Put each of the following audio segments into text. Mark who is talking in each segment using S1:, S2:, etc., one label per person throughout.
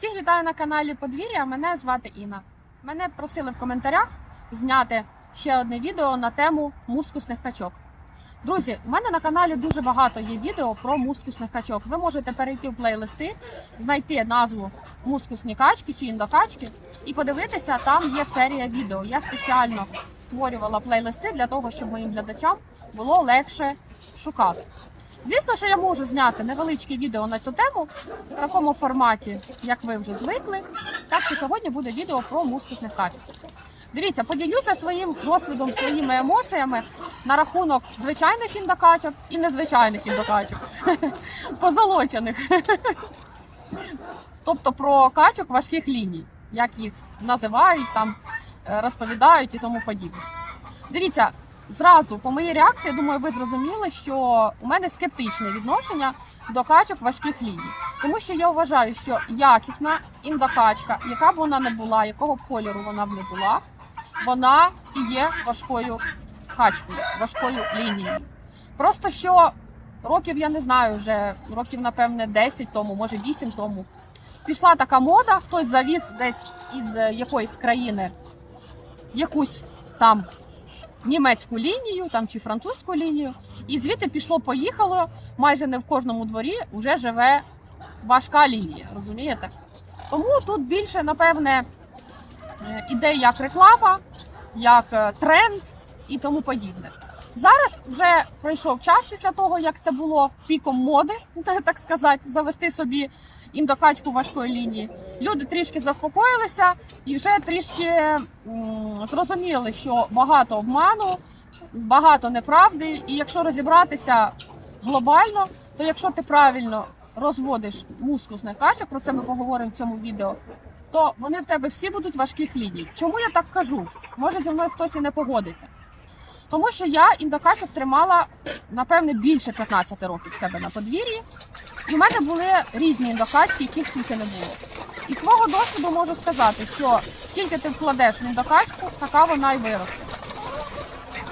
S1: Всіх вітаю на каналі Подвір'я. Мене звати Інна. Мене просили в коментарях зняти ще одне відео на тему мускусних качок. Друзі, у мене на каналі дуже багато є відео про мускусних качок. Ви можете перейти в плейлисти, знайти назву мускусні качки чи індокачки і подивитися, там є серія відео. Я спеціально створювала плейлисти для того, щоб моїм глядачам було легше шукати. Звісно, що я можу зняти невеличке відео на цю тему в такому форматі, як ви вже звикли. Так що сьогодні буде відео про мускусних качок. Дивіться, поділюся своїм досвідом, своїми емоціями на рахунок звичайних індокачок і незвичайних індокачок. Позолочених. Тобто про качок важких ліній, як їх називають, там е, розповідають і тому подібне. Дивіться, зразу по моїй реакції, я думаю, ви зрозуміли, що у мене скептичне відношення до качок важких ліній. Тому що я вважаю, що якісна індокачка, яка б вона не була, якого б кольору вона б не була, вона і є важкою качкою, важкою лінією. Просто що років я не знаю, вже років, напевне, 10 тому, може 8 тому. Пішла така мода, хтось завіз десь із якоїсь країни якусь там німецьку лінію там чи французьку лінію, і звідти пішло-поїхало. Майже не в кожному дворі вже живе важка лінія, розумієте? Тому тут більше, напевне, е, іде як реклама, як е, тренд і тому подібне. Зараз вже пройшов час після того, як це було піком моди, так сказати, завести собі індокачку важкої лінії. Люди трішки заспокоїлися і вже трішки зрозуміли, що багато обману, багато неправди. І якщо розібратися глобально, то якщо ти правильно розводиш мускусних качок, про це ми поговоримо в цьому відео, то вони в тебе всі будуть важких ліній. Чому я так кажу? Може зі мною хтось і не погодиться. Тому що я індокачок тримала, напевне, більше 15 років в себе на подвір'ї. В мене були різні індокачки, яких тільки не було. І свого досвіду можу сказати, що скільки ти вкладеш в індокачку, така вона й виросте.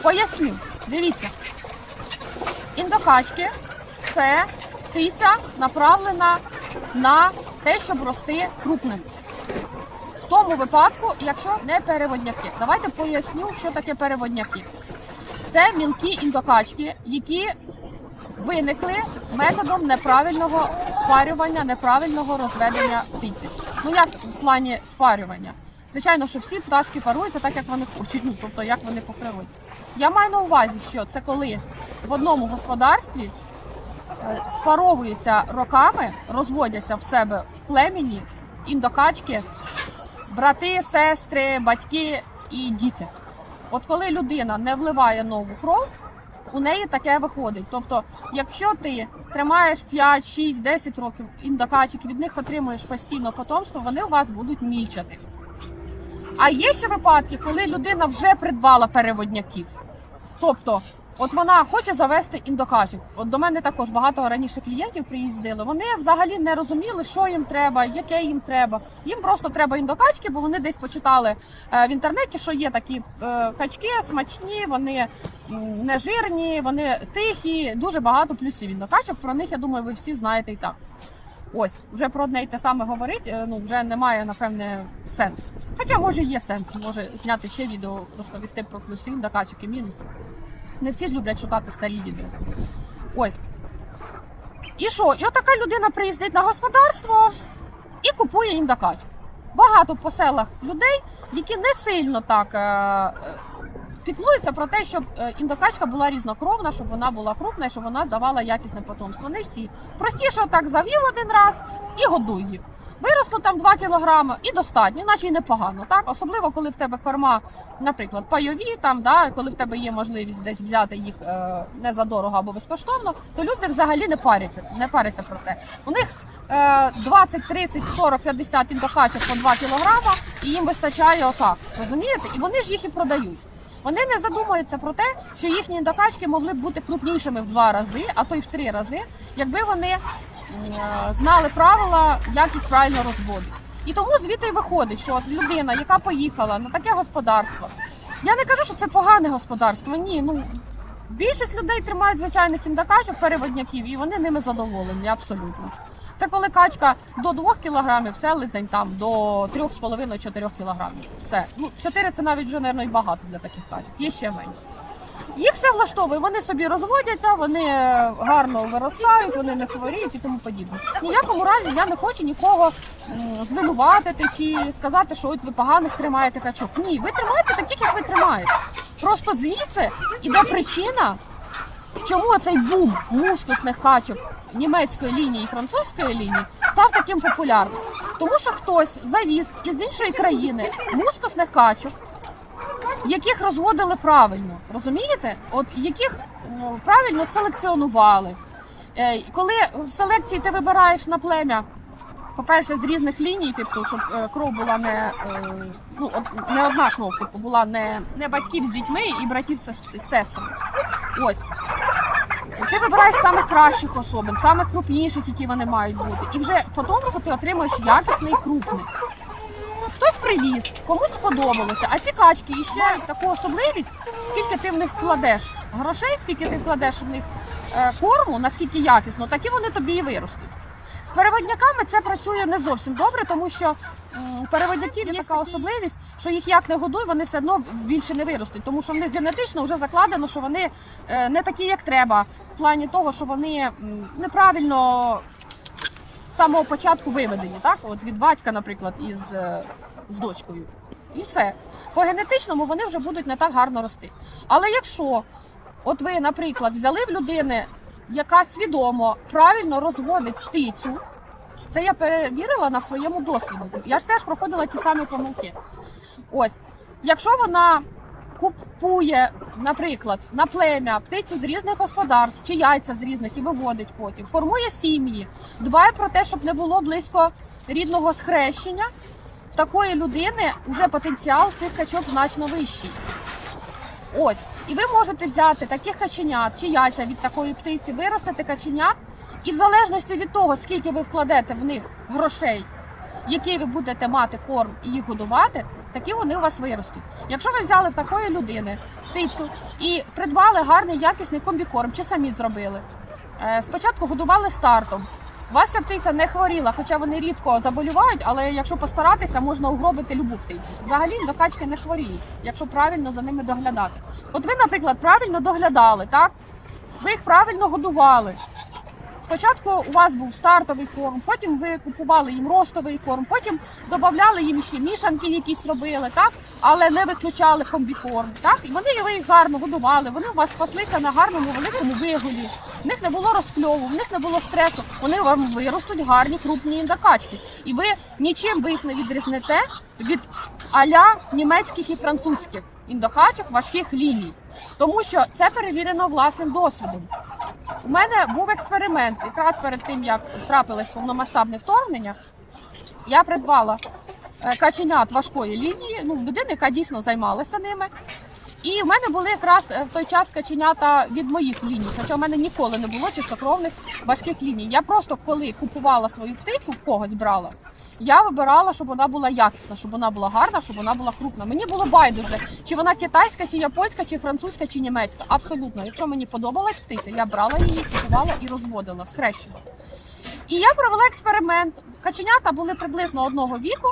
S1: Поясню, дивіться. Індокачки це птиця направлена на те, щоб рости крупними. В тому випадку, якщо не переводняки. Давайте поясню, що таке переводняки. Це мілкі індокачки, які виникли методом неправильного спарювання, неправильного розведення птиці. Ну як в плані спарювання? Звичайно, що всі пташки паруються так, як вони хочуть, ну тобто як вони по. Я маю на увазі, що це коли в одному господарстві е, спаровуються роками, розводяться в себе в племені індокачки, брати, сестри, батьки і діти. От коли людина не вливає нову кров, у неї таке виходить. Тобто, якщо ти тримаєш 5, 6, 10 років індокачик, від них отримуєш постійно потомство, вони у вас будуть мільчати. А є ще випадки, коли людина вже придбала переводняків. Тобто, от вона хоче завести індокачок. От до мене також багато раніше клієнтів приїздили. Вони взагалі не розуміли, що їм треба, яке їм треба. Їм просто треба індокачки, бо вони десь почитали е, в інтернеті, що є такі е, качки смачні, вони не жирні, вони тихі, дуже багато плюсів індокачок. Про них я думаю, ви всі знаєте і так. Ось вже про одне й те саме говорить, е, ну вже немає напевне сенсу. Хоча може є сенс, може зняти ще відео, розповісти про плюси індокачок і мінуси. Не всі ж люблять шукати старі відео. Ось. І що? І отака людина приїздить на господарство і купує індокачку. Багато по селах людей, які не сильно так е, е, піклуються про те, щоб е, індокачка була різнокровна, щоб вона була крупна і щоб вона давала якісне потомство. Не всі. Простіше так завів один раз і годуй їх. Виросло там 2 кілограми і достатньо, наче й непогано. Так? Особливо, коли в тебе корма, наприклад, пайові, там, да, коли в тебе є можливість десь взяти їх е, не за або безкоштовно, то люди взагалі не паряться, не паряться про те. У них е, 20, 30, 40, 50 індокачок по 2 кілограма, і їм вистачає отак. Розумієте? І вони ж їх і продають. Вони не задумуються про те, що їхні індокачки могли б бути крупнішими в два рази, а то й в три рази, якби вони е, знали правила, як їх правильно розводити. І тому звідти й виходить, що от людина, яка поїхала на таке господарство, я не кажу, що це погане господарство. Ні, ну більшість людей тримають звичайних індокачок, переводняків, і вони ними задоволені абсолютно. Це коли качка до 2 кг, селезень там до 3,5-4 кг. Все. Ну, 4 це навіть вже, мабуть, багато для таких качок. Є ще менше. Їх все влаштовує, вони собі розводяться, вони е, гарно виростають, вони не хворіють і тому подібне. Ніякому разі я не хочу нікого звинуватити чи сказати, що от ви поганих тримаєте качок. Ні, ви тримаєте таких, як ви тримаєте. Просто звідси іде причина, чому цей бум мускусних качок німецької лінії і французької лінії став таким популярним. Тому що хтось завіз із іншої країни мускусних качок, яких розводили правильно, розумієте? От яких ну, правильно селекціонували. Е, Коли в селекції ти вибираєш на плем'я, по-перше, з різних ліній, типу, щоб е, кров була не, е, ну, не одна кров, типу, була не, не батьків з дітьми і братів з сестрами. Ось. Ти вибираєш самих кращих особин, самих крупніших, які вони мають бути. І вже потомство ти отримуєш якісний крупний. Хтось привіз, комусь сподобалося, а ці качки і ще таку особливість, скільки ти в них вкладеш грошей, скільки ти вкладеш в них е, корму, наскільки якісно, так і вони тобі і виростуть. З переводняками це працює не зовсім добре, тому що у переводняків є така особливість, що їх як не годуй, вони все одно більше не виростуть, тому що в них генетично вже закладено, що вони е, не такі, як треба, в плані того, що вони неправильно з самого початку виведені, так? От від батька, наприклад, із е, з дочкою. І все. По генетичному вони вже будуть не так гарно рости. Але якщо от ви, наприклад, взяли в людини, яка свідомо правильно розводить птицю, це я перевірила на своєму досвіду. Я ж теж проходила ті самі помилки. Ось, якщо вона купує, наприклад, на плем'я птицю з різних господарств чи яйця з різних і виводить потім, формує сім'ї, дбає про те, щоб не було близько рідного схрещення, в такої людини вже потенціал цих качок значно вищий. Ось, і ви можете взяти таких каченят чи яйця від такої птиці, виростити каченят, і в залежності від того, скільки ви вкладете в них грошей, який ви будете мати корм і їх годувати, такі вони у вас виростуть. Якщо ви взяли в такої людини птицю і придбали гарний якісний комбікорм, чи самі зробили, е, спочатку годували стартом. У вас ця птиця не хворіла, хоча вони рідко заболівають, але якщо постаратися, можна угробити любу птицю. Взагалі качки не хворіють, якщо правильно за ними доглядати. От ви, наприклад, правильно доглядали, так? Ви їх правильно годували. Спочатку у вас був стартовий корм, потім ви купували їм ростовий корм, потім додавали їм ще мішанки якісь робили, так? але не виключали комбікорм. Так? І вони ви їх гарно годували, вони у вас спаслися на гарному великому вигулі. В них не було розкльову, в них не було стресу. Вони вам виростуть гарні крупні індокачки. І ви нічим ви їх не відрізнете від аля німецьких і французьких індокачок важких ліній. Тому що це перевірено власним досвідом. У мене був експеримент, якраз перед тим, як трапилось повномасштабне вторгнення, я придбала е, каченят важкої лінії, ну, людини, яка дійсно займалася ними. І в мене були якраз е, в той час каченята від моїх ліній, хоча в мене ніколи не було чистокровних важких ліній. Я просто коли купувала свою птицю, в когось брала, я вибирала, щоб вона була якісна, щоб вона була гарна, щоб вона була крупна. Мені було байдуже, чи вона китайська, чи японська, чи французька, чи німецька. Абсолютно. Якщо мені подобалась птиця, я брала її, купувала і розводила, схрещувала. І я провела експеримент. Каченята були приблизно одного віку.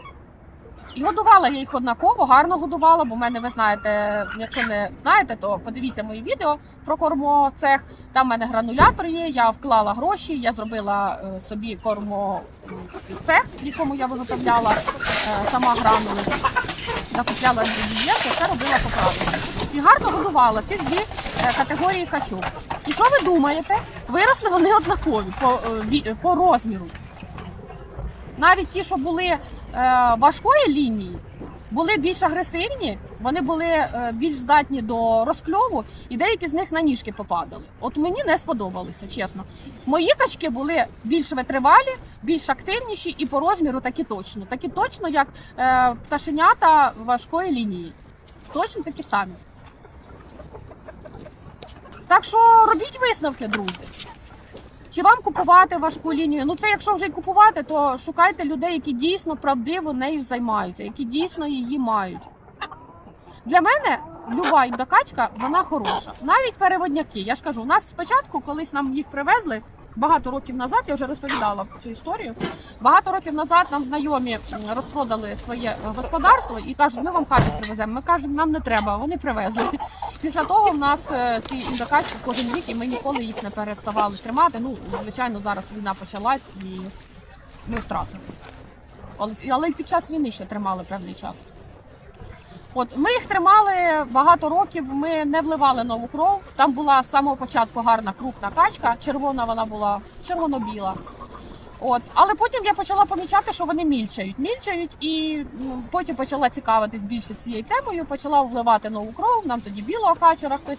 S1: І годувала я їх однаково, гарно годувала, бо в мене, ви знаєте, якщо не знаєте, то подивіться мої відео про кормоцех. Там в мене гранулятор є, я вклала гроші, я зробила е, собі кормоцех, в якому я виготовляла е, сама гранули. Закупляла інгредієнти, все робила по. І гарно годувала ці дві е, категорії качок. І що ви думаєте? Виросли вони однакові по, по розміру. Навіть ті, що були важкої лінії, були більш агресивні, вони були е, більш здатні до розкльову, і деякі з них на ніжки попадали. От мені не сподобалося, чесно. Мої качки були більш витривалі, більш активніші і по розміру такі точно. Такі точно, як е, пташенята важкої лінії. Точно такі самі. Так що робіть висновки, друзі. Чи вам купувати важку лінію? Ну це якщо вже й купувати, то шукайте людей, які дійсно правдиво нею займаються, які дійсно її мають. Для мене люба індокачка, вона хороша. Навіть переводняки. Я ж кажу, у нас спочатку, колись нам їх привезли, багато років назад, я вже розповідала цю історію. Багато років назад нам знайомі розпродали своє е, господарство і кажуть, ми вам качок привеземо. Ми кажемо, нам не треба, вони привезли. Після того в нас е, ці індокачки кожен рік, і ми ніколи їх не переставали тримати. Ну, звичайно, зараз війна почалась і ми втратили. Але, під час війни ще тримали певний час. От ми їх тримали багато років. Ми не вливали нову кров. Там була з самого початку гарна крупна качка. Червона вона була, червоно-біла. От, але потім я почала помічати, що вони мільчають. Мільчають, і ну, потім почала цікавитись більше цією темою. Почала вливати нову кров. Нам тоді білого качера хтось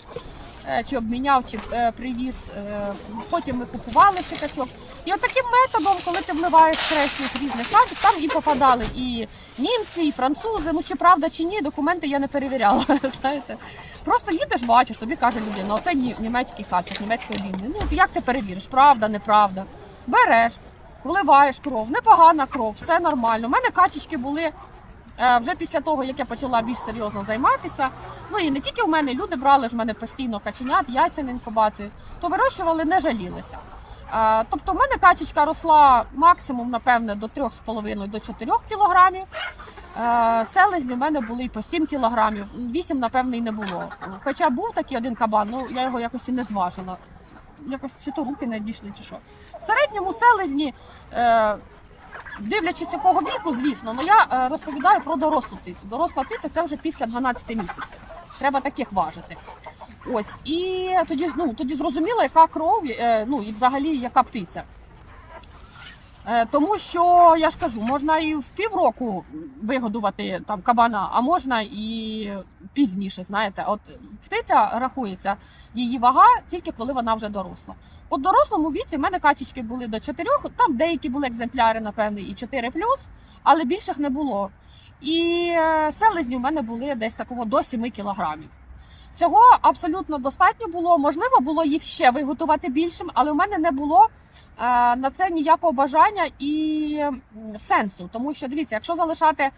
S1: е, чи обміняв, чи е, привіз. Е, потім ми купували ще качок. І от таким методом, коли ти вливаєш хресних різних качок, там і попадали і німці, і французи. Ну чи правда, чи ні, документи я не перевіряла. Знаєте, просто їдеш, бачиш, тобі каже людина, оце ні- німецький качок, німецький обійний. Ну як ти перевіриш, правда, неправда? Береш, вливаєш кров, непогана кров, все нормально. У мене качечки були. е, Вже після того, як я почала більш серйозно займатися, ну і не тільки в мене люди брали ж в мене постійно каченят, яйця на інкубацію, то вирощували, не жалілися. Тобто в мене качечка росла максимум, напевне, до 3,5 до 4 кілограмів. Е, Селезні в мене були і по 7 кілограмів, 8, напевне, і не було. Хоча був такий один кабан, ну я його якось і не зважила. Якось чи то руки не дійшли, чи що. В середньому селезні, е, дивлячись якого віку, звісно, ну я е, розповідаю про дорослу птицю. Доросла птиця це вже після 12 місяців. Треба таких важити. Ось і тоді, ну тоді зрозуміло, яка кров, е, ну і взагалі яка птиця. Е, Тому що я ж кажу, можна і в півроку вигодувати там кабана, а можна і пізніше. Знаєте, от птиця рахується її вага тільки коли вона вже доросла. У дорослому віці в мене качечки були до 4, там деякі були екземпляри, напевне, і 4 але більших не було. І е, селезні в мене були десь такого до 7 кілограмів. Цього абсолютно достатньо було. Можливо, було їх ще виготувати більшим, але в мене не було на це ніякого бажання і сенсу. Тому що дивіться, якщо залишати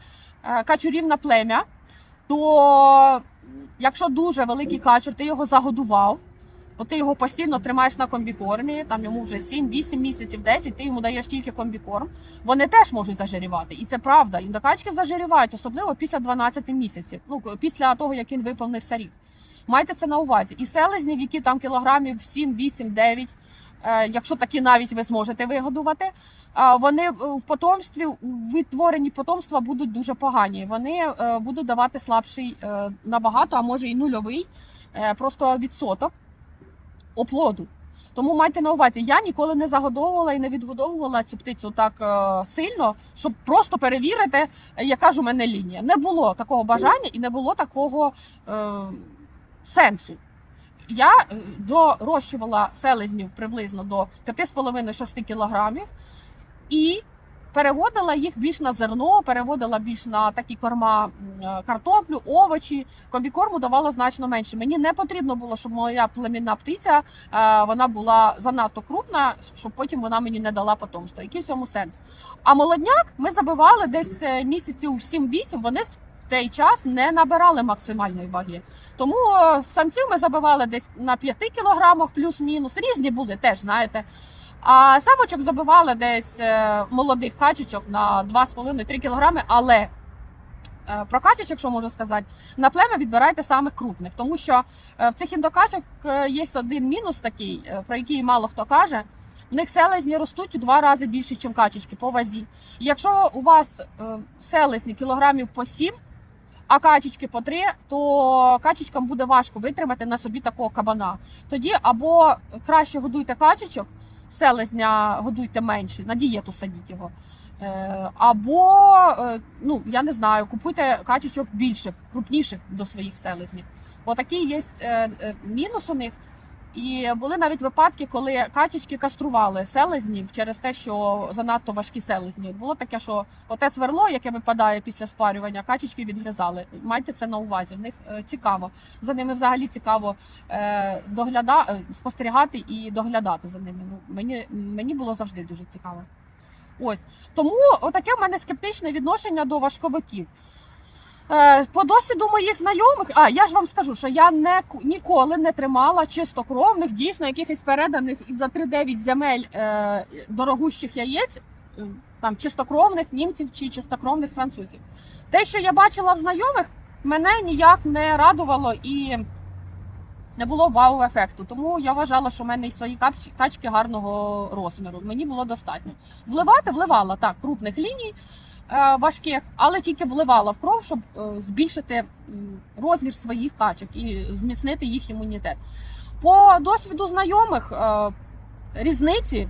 S1: е, качурів на плем'я, то якщо дуже великий качур, ти його загодував. От ти його постійно тримаєш на комбікормі, там йому вже 7-8 місяців, 10, ти йому даєш тільки комбікорм. Вони теж можуть зажирівати. І це правда. Індокачки зажирівають, особливо після 12 місяців, ну після того, як він виповнився рік. Майте це на увазі. І селезні, які там кілограмів 7, 8, 9, е, якщо такі навіть ви зможете вигодувати, е, вони е, в потомстві, у відтворенні потомства будуть дуже погані. Вони е, будуть давати слабший е, набагато, а може і нульовий, е, просто відсоток оплоду. Тому майте на увазі, я ніколи не загодовувала і не відгодовувала цю птицю так е, сильно, щоб просто перевірити, е, яка ж у мене лінія. Не було такого бажання і не було такого е, сенсу. Я е, дорощувала селезнів приблизно до 5,5-6 кілограмів і переводила їх більш на зерно, переводила більш на такі корма е, картоплю, овочі. Комбікорму давала значно менше. Мені не потрібно було, щоб моя племінна птиця е, вона була занадто крупна, щоб потім вона мені не дала потомства. Який в цьому сенс? А молодняк ми забивали десь місяців 7-8, вони той час не набирали максимальної ваги. Тому е, самців ми забивали десь на 5 кілограмах плюс-мінус. Різні були теж, знаєте. А самочок забивали десь е, молодих качечок на 2,5-3 кілограми, але е, про качечок, що можу сказати, на плем'я відбирайте самих крупних, тому що в цих індокачок є один мінус такий, про який мало хто каже. В них селезні ростуть у два рази більше, ніж качечки по вазі. І якщо у вас селезні кілограмів по 7, а качечки по три, то качечкам буде важко витримати на собі такого кабана. Тоді або краще годуйте качечок, селезня годуйте менше, на дієту садіть його. Е, Або, е, ну я не знаю, купуйте качечок більших, крупніших до своїх селезнів. Отакий є е, мінус у них. І були навіть випадки, коли качечки кастрували селезнів через те, що занадто важкі селезні. Було таке, що оте сверло, яке випадає після спарювання, качечки відгризали. Майте це на увазі. В них е, цікаво. За ними взагалі цікаво е, догляда... е, спостерігати і доглядати за ними. Ну, мені, мені було завжди дуже цікаво. Ось тому отаке в мене скептичне відношення до важковиків. Е, По досвіду моїх знайомих, а я ж вам скажу, що я не ніколи не тримала чистокровних, дійсно якихось переданих за 3-9 земель е, дорогущих яєць, е, там чистокровних німців чи чистокровних французів. Те, що я бачила в знайомих, мене ніяк не радувало і не було вау-ефекту. Тому я вважала, що в мене і свої качки гарного розміру. Мені було достатньо. Вливати вливала так, крупних ліній важких, але тільки вливала в кров, щоб е, збільшити розмір своїх качок і зміцнити їх імунітет. По досвіду знайомих е, різниці,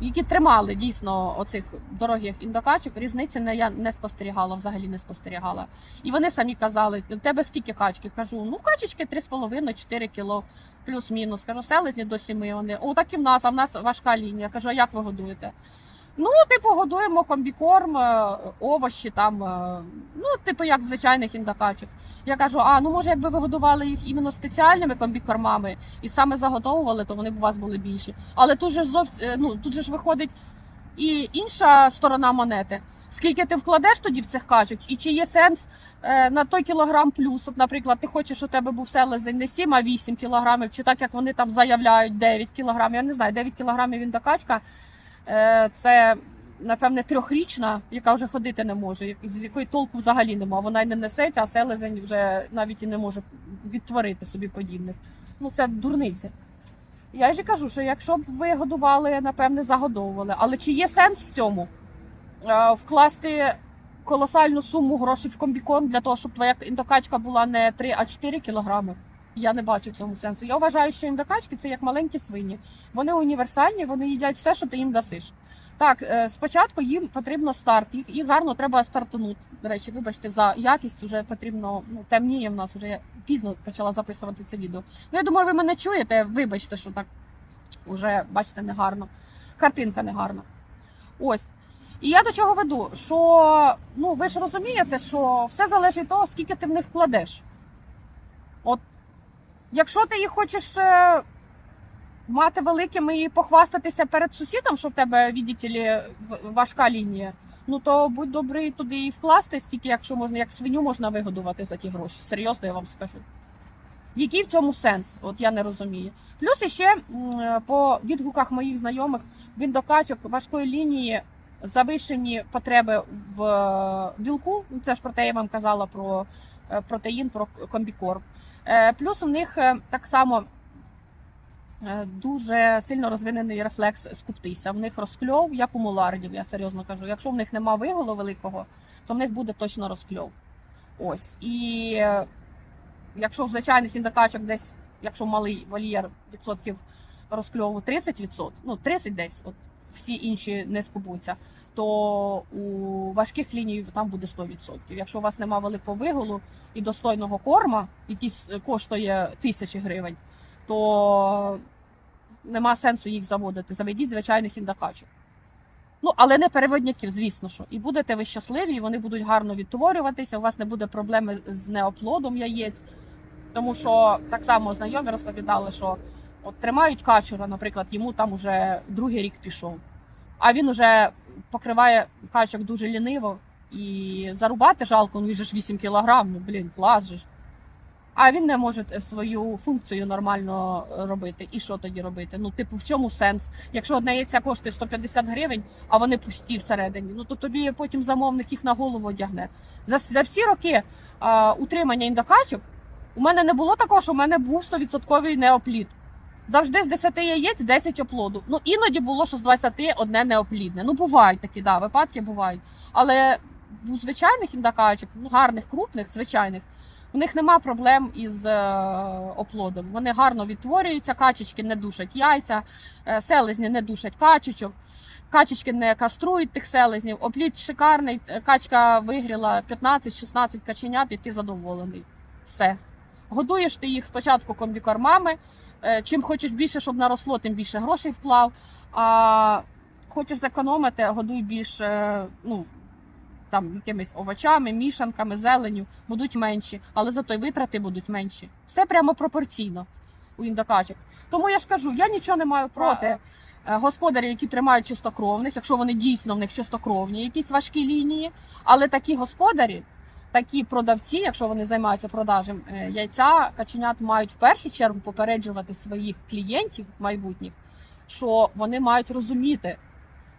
S1: які тримали дійсно оцих дорогих індокачок, різниці не я не спостерігала, взагалі не спостерігала. І вони самі казали: у тебе скільки качки? Кажу, ну качечки 3,5-4 кіло. Плюс-мінус, кажу, селезні до 7 вони. О, так і в нас, а в нас важка лінія. Кажу, а як ви годуєте? Ну, типу, годуємо комбікорм, е, овочі там, е, ну, типу, як звичайних індокачок. Я кажу, а ну може, якби ви годували їх іменно спеціальними комбікормами і саме заготовували, то вони б у вас були більші. Але тут же зовс... е, ну, тут же ж виходить і інша сторона монети. Скільки ти вкладеш тоді в цих качок, і чи є сенс е, на той кілограм плюс? От, наприклад, ти хочеш, у тебе був селезень не 7, а 8 кілограмів, чи так як вони там заявляють 9 кілограмів. Я не знаю, 9 кілограмів індокачка е, це напевне трьохрічна, яка вже ходити не може, з якої толку взагалі нема. Вона й не несеться, а селезень вже навіть і не може відтворити собі подібних. Ну це дурниця. Я ж кажу, що якщо б ви годували, напевне, загодовували. Але чи є сенс в цьому? Е, Вкласти колосальну суму грошей в комбікон для того, щоб твоя індокачка була не 3, а 4 кілограми? Я не бачу цьому сенсу. Я вважаю, що індокачки це як маленькі свині. Вони універсальні, вони їдять все, що ти їм дасиш. Так, е, спочатку їм потрібно старт, їх, їх гарно треба стартанути. До речі, вибачте, за якість вже потрібно, ну, темніє в нас, вже я пізно почала записувати це відео. Ну, я думаю, ви мене чуєте, вибачте, що так вже, бачите, негарно. Картинка негарна. Ось. І я до чого веду? Що ну ви ж розумієте, що все залежить від того, скільки ти в них вкладеш. Якщо ти їх хочеш е, мати великими і похвастатися перед сусідом, що в тебе, видите важка лінія, ну то будь добрий туди і вкласти, стільки, якщо можна, як свиню можна вигодувати за ті гроші. Серйозно, я вам скажу. Який в цьому сенс? От я не розумію. Плюс іще по відгуках моїх знайомих він до качок важкої лінії завищені потреби в е, білку. Це ж про те, я вам казала про е, протеїн, про комбікорм. Е, Плюс у них е, так само е, дуже сильно розвинений рефлекс скуптися. В них розкльов, як у мулардів, я серйозно кажу. Якщо в них нема виголу великого, то в них буде точно розкльов. Ось. І якщо в звичайних індикачок десь, якщо малий вольєр відсотків розкльову 30%, ну 30 десь, от всі інші не скубуться, то у важких ліній там буде 100%. Якщо у вас нема великого виголу і достойного корма, який коштує тисячі гривень, то нема сенсу їх заводити. Заведіть звичайних індикачок. Ну, але не переводняків, звісно що. І будете ви щасливі, і вони будуть гарно відтворюватися, у вас не буде проблеми з неоплодом яєць. Тому що так само знайомі розповідали, що от тримають качура, наприклад, йому там уже другий рік пішов. А він уже покриває качок дуже ліниво і зарубати жалко, ну він же ж 8 кілограм, ну блін, клас же ж. А він не може свою функцію нормально робити. І що тоді робити? Ну, типу, в чому сенс? Якщо одне яйця коштує 150 гривень, а вони пусті всередині, ну то тобі потім замовник їх на голову одягне. За, за всі роки а, утримання індокачок у мене не було такого, що в мене був 100% неоплід. Завжди з 10 яєць 10 оплоду. Ну іноді було, що з 20 одне неоплідне. Ну бувають такі, да, випадки бувають. Але у звичайних індокачок, ну гарних, крупних, звичайних, у них нема проблем із е, оплодом. Вони гарно відтворюються, качечки не душать яйця, е, селезні не душать качечок. Качечки не каструють тих селезнів. Оплід шикарний. е, Качка вигріла 15-16 каченят, і ти задоволений. Все. Годуєш ти їх спочатку комбікормами. Е, Чим хочеш більше, щоб наросло, тим більше грошей вклав. А хочеш зекономити, годуй більше, ну там якимись овочами, мішанками, зеленю, будуть менші, але зато й витрати будуть менші. Все прямо пропорційно у індокачок. Тому я ж кажу, я нічого не маю проти е, господарів, які тримають чистокровних, якщо вони дійсно в них чистокровні, якісь важкі лінії. Але такі господарі такі продавці, якщо вони займаються продажем е, яйця, каченят мають в першу чергу попереджувати своїх клієнтів майбутніх, що вони мають розуміти,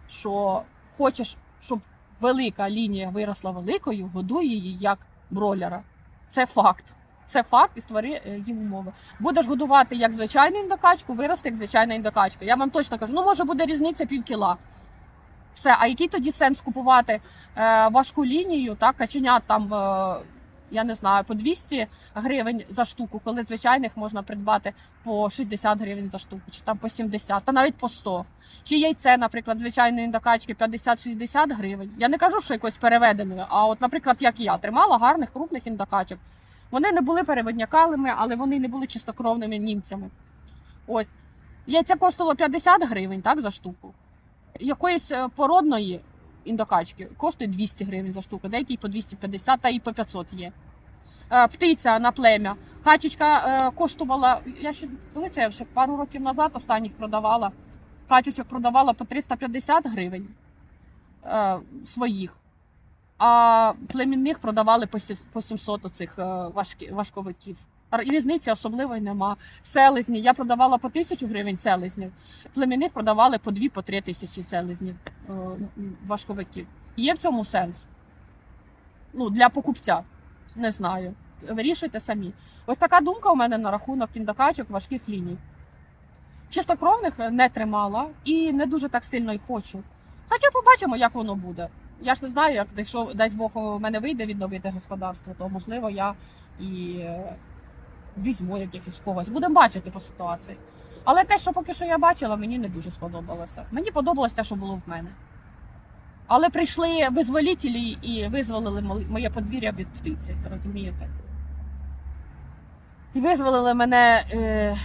S1: що хочеш, щоб велика лінія виросла великою, годуй її як бройлера. Це факт. Це факт і створи е, їм умови. Будеш годувати як звичайну індокачку, виросте як звичайна індокачка. Я вам точно кажу, ну може буде різниця пів кіла. Все, а який тоді сенс купувати е, важку лінію, так, каченят там, е, я не знаю, по 200 гривень за штуку, коли звичайних можна придбати по 60 гривень за штуку, чи там по 70, та навіть по 100. Чи яйце, наприклад, звичайної індокачки 50-60 гривень. Я не кажу, що якось переведеною, а от, наприклад, як я тримала гарних крупних індокачок. Вони не були переводнякалими, але вони не були чистокровними німцями. Ось. Яйця коштувало 50 гривень так, за штуку. Якоїсь е, породної індокачки коштує 200 гривень за штуку, деякі по 250, та і по 500 є. Е, Птиця на плем'я. Качечка е, коштувала, я ще коли це ще пару років назад останніх продавала. Качечок продавала по 350 гривень своїх, а племінних продавали по 700 оцих важковиків. І різниці особливої нема. Селезні. Я продавала по тисячу гривень селезнів. Племінних продавали по 2 по 3 тисячі селезнів е, м, важковиків. Є в цьому сенс? Ну, для покупця. Не знаю. Вирішуйте самі. Ось така думка у мене на рахунок індокачок важких ліній. Чистокровних не тримала і не дуже так сильно й хочу. Хоча побачимо, як воно буде. Я ж не знаю, як якщо дасть Бог у мене вийде відновити господарство, то можливо я і е, візьму якихось когось. Будемо бачити по ситуації. Але те, що поки що я бачила, мені не дуже сподобалося. Мені подобалось те, що було в мене. Але прийшли визволітелі і визволили моє подвір'я від птиці, розумієте? І визволили мене е,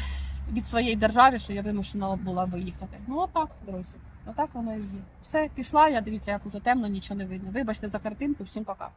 S1: від своєї держави, що я вимушена була виїхати. Ну, отак, друзі. Отак воно і є. Все, пішла я, дивіться, як уже темно, нічого не видно. Вибачте за картинку, всім пока.